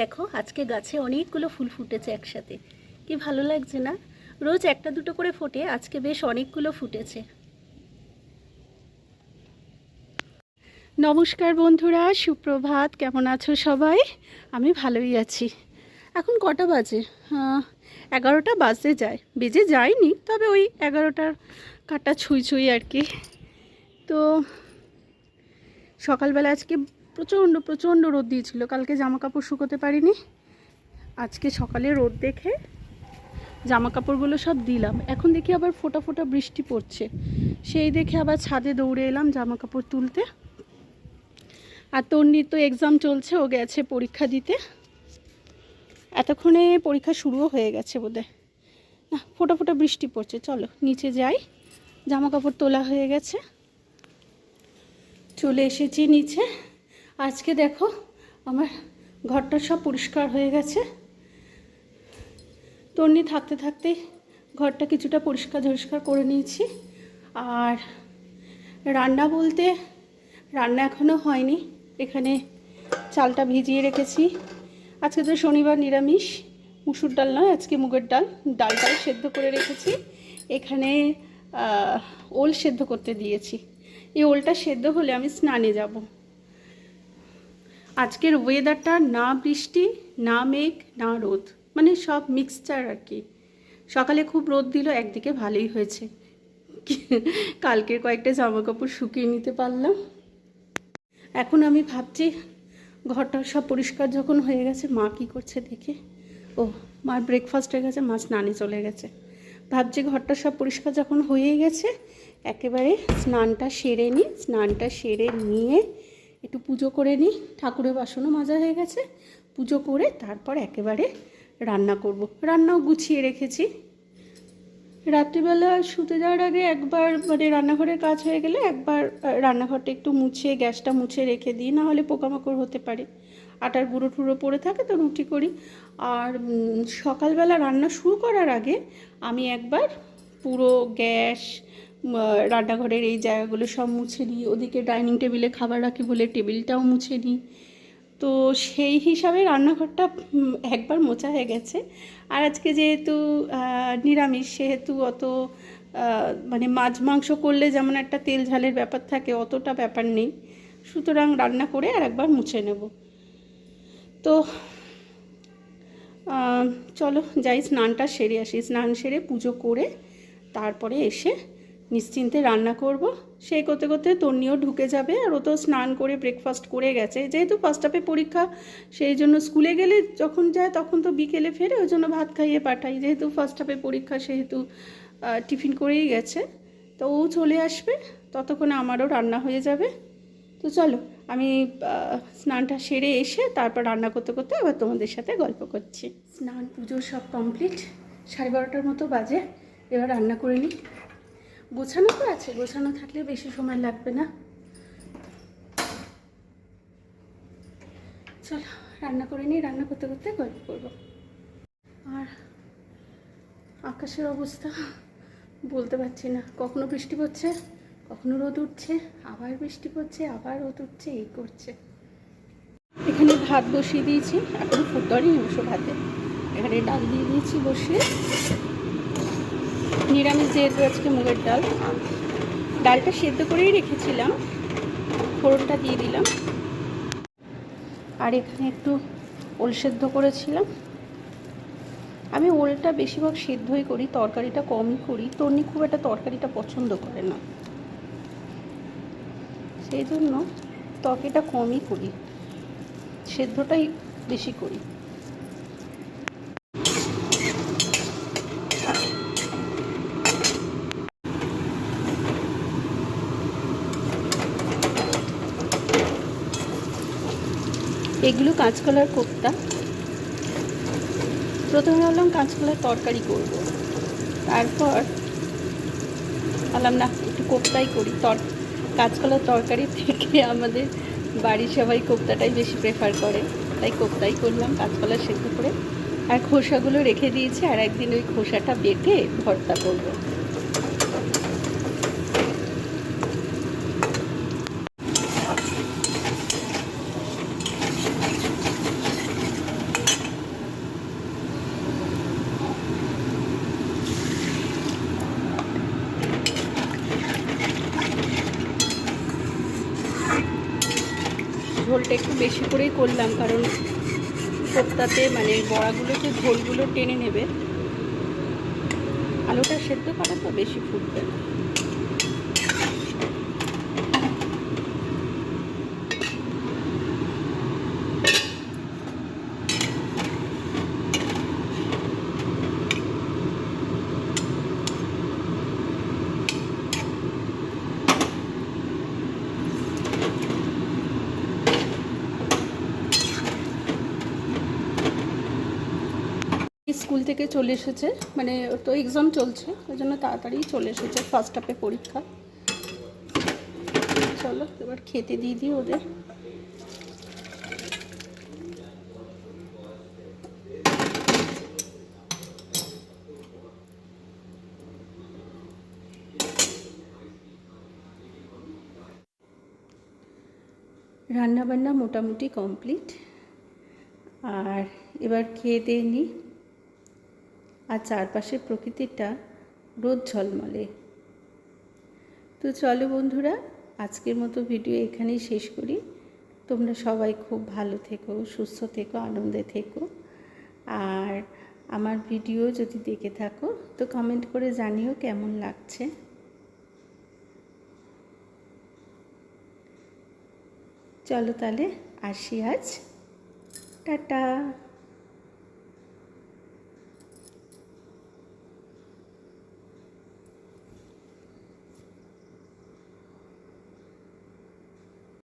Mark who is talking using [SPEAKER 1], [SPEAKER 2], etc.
[SPEAKER 1] দেখো, আজকে গাছে অনেকগুলো ফুল ফুটেছে একসাথে। কি ভালো লাগছে না? রোজ একটা দুটো করে ফোটে, আজকে বেশ অনেকগুলো ফুটেছে। নমস্কার বন্ধুরা, সুপ্রভাত, কেমন আছো সবাই? আমি ভালোই আছি। এখন কটা বাজে? এগারোটা বাজতে যায়। বেজে যায়নি, তবে ওই এগারোটার কাটা ছুঁই ছুঁই আর কি। তো সকালবেলা আজকে প্রচণ্ড প্রচণ্ড রোদ দিয়েছিল। কালকে জামা কাপড় শুকোতে পারিনি। আজকে সকালে রোদ দেখে জামা কাপড়গুলো সব দিলাম। এখন দেখি আবার ফোটা ফোটা বৃষ্টি পড়ছে। সেই দেখে আবার ছাদে দৌড়ে এলাম জামা কাপড় তুলতে। আর তন্নির তো এক্সাম চলছে, ও গেছে পরীক্ষা দিতে। এতক্ষণে পরীক্ষা শুরুও হয়ে গেছে বোধহয়। না, ফোটা ফোটা বৃষ্টি পড়ছে, চলো নিচে যাই। জামা কাপড় তোলা হয়ে গেছে। চলে এসেছি নিচে। আজকে দেখো আমার ঘরটা সব পরিষ্কার হয়ে গেছে। তন্নি থাকতে থাকতে ঘরটা কিছুটা পরিষ্কার ঝরিষ্কার করে নিয়েছি। আর রান্না বলতে রান্না এখনও হয়নি, এখানে চালটা ভিজিয়ে রেখেছি। আজকে তো শনিবার নিরামিষ, মুসুর ডাল নয়, আজকে মুগের ডাল। ডালটাও সেদ্ধ করে রেখেছি। এখানে ওল সেদ্ধ করতে দিয়েছি। এই ওলটা সেদ্ধ হলে আমি স্নানে যাব। আজকের ওয়েদারটা না বৃষ্টি, না মেঘ, না রোদ মানে সব মিক্সচার আর কি। সকালে খুব রোদ দিল, একদিকে ভালোই হয়েছে। কালকের কয়েকটা জামা কাপড় শুকিয়ে নিতে পারলাম। এখন আমি ভাবছি, ঘরটা সব পরিষ্কার যখন হয়ে গেছে, মা কি করছে দেখে। ও মার ব্রেকফাস্ট হয়ে গেছে, মা স্নানে চলে গেছে। ভাবছি ঘরটা সব পরিষ্কার যখন হয়ে গেছে, একেবারে স্নানটা সেরে নিই, স্নানটা সেরে নিয়ে একটু পুজো করে নিই। ঠাকুরের বাসনও মাজা হয়ে গেছে। পুজো করে তারপর একেবারে রান্না করব। রান্নাও গুছিয়ে রেখেছি। রাত্রিবেলা শুতে যাওয়ার আগে একবার মানে রান্নাঘরের কাজ হয়ে গেলে একবার রান্নাঘরটা একটু মুছে, গ্যাসটা মুছে রেখে দিই। না হলে পোকামাকড় হতে পারে। আটার গুঁড়ো টুড়ো পড়ে থাকে তো রুটি করি। আর সকালবেলা রান্না শুরু করার আগে আমি একবার পুরো গ্যাস রান্নাঘরের এই জায়গাগুলো সব মুছে নিই। ওদিকে ডাইনিং টেবিলে খাবার রাখি বলে টেবিলটাও মুছে নিই। তো সেই হিসাবে রান্নাঘরটা একবার মোছা হয়ে গেছে। আর আজকে যেহেতু নিরামিষ, সেহেতু অত মানে মাছ মাংস করলে যেমন একটা তেল ঝালের ব্যাপার থাকে, অতটা ব্যাপার নেই। সুতরাং রান্না করে আর একবার মুছে নেব। তো চলো যাই, স্নানটা সেরে আসি। স্নান সেরে পুজো করে তারপরে এসে নিশ্চিন্তে রান্না করব। সেই করতে করতে তন্নিও ঢুকে যাবে আর ও তো স্নান করে ব্রেকফাস্ট করে গেছে। যেহেতু ফার্স্ট হাফে পরীক্ষা, সেই জন্য স্কুলে গেলে যখন যায় তখন তো বিকেলে ফেরে ওই জন্য ভাত খাইয়ে পাঠাই। যেহেতু ফার্স্ট হাফে পরীক্ষা, সেহেতু টিফিন করেই গেছে। তো ও চলে আসবে, ততক্ষণে আমারও রান্না হয়ে যাবে। তো চলো, আমি স্নানটা সেরে এসে তারপর রান্না করতে করতে আবার তোমাদের সাথে গল্প করছি। স্নান, পুজো সব কমপ্লিট সাড়ে বারোটার মতো বাজে। এবার রান্না করে নিই। গোছানো তো আছে, গোছানো থাকলে বেশি সময় লাগবে না। চলো, রান্না করে নিই, রান্না করতে করতে গল্প করব। আর আকাশের অবস্থা বলতে পারছি না। কখনো বৃষ্টি পড়ছে, কখনো রোদ উঠছে, আবার বৃষ্টি পড়ছে, আবার রোদ উঠছে, এই করছে। এখানে ভাত বসিয়ে দিয়েছি, এখনও ফুটতরই নিমিষ ভাতে। এখানে ডাল দিয়ে দিয়েছি বসিয়ে। নিরামিষ যেহেতু আজকে মুগের ডাল, ডালটা সেদ্ধ করেই রেখেছিলাম, ফোড়নটা দিয়ে দিলাম। আর এখানে একটু ওল সেদ্ধ করেছিলাম। আমি ওলটা বেশিরভাগ সেদ্ধই করি, তরকারিটা কমই করি। তর্নি খুব একটা তরকারিটা পছন্দ করে না। সেই জন্য তরকারিটা কমই করি। সেদ্ধটাই বেশি করি। এগুলো কাঁচকলার কোপ্তা। প্রথমে ভাবলাম কাঁচকলার তরকারি করব। তারপর ভাবলাম, না, একটু কোপ্তাই করি। তর, কাঁচকলার তরকারি থেকে আমাদের বাড়ির সবাই কোপ্তাটাই বেশি প্রেফার করে। তাই কোপ্তাই করলাম, কাঁচকলা সেদ্ধ করে। আর খোসাগুলো রেখে দিয়েছি, আর একদিন ওই খোসাটা বেটে ভর্তা করব। ঝোলটা একটু বেশি করেই করলাম, কারণ কোপ্তাতে মানে বড়াগুলোতে ঝোলগুলো টেনে নেবে, আলুটা সেদ্ধ করা তো বেশি ফুটবে না। স্কুল থেকে চলে এসেছে। মানে তো এক্সাম চলছে, ওই জন্য তাড়াতাড়ি চলে এসেছে ফার্স্ট হাফে পরীক্ষা। চলো, এবার খেতে দিয়ে দিই ওদের। রান্নাবান্না মোটামুটি কমপ্লিট আর এবার খেয়ে দিয়ে নিই। আর চারপাশের প্রকৃতিটা রোদ ঝলমলে। তো চলো বন্ধুরা, আজকের মতো ভিডিও এখানেই শেষ করি। তোমরা সবাই খুব ভালো থেকো, সুস্থ থেকো, আনন্দে থেকো। আর আমার ভিডিও যদি দেখে থাকো, তো কমেন্ট করে জানিও কেমন লাগছে। চলো তাহলে, আসি আজ। টাটা।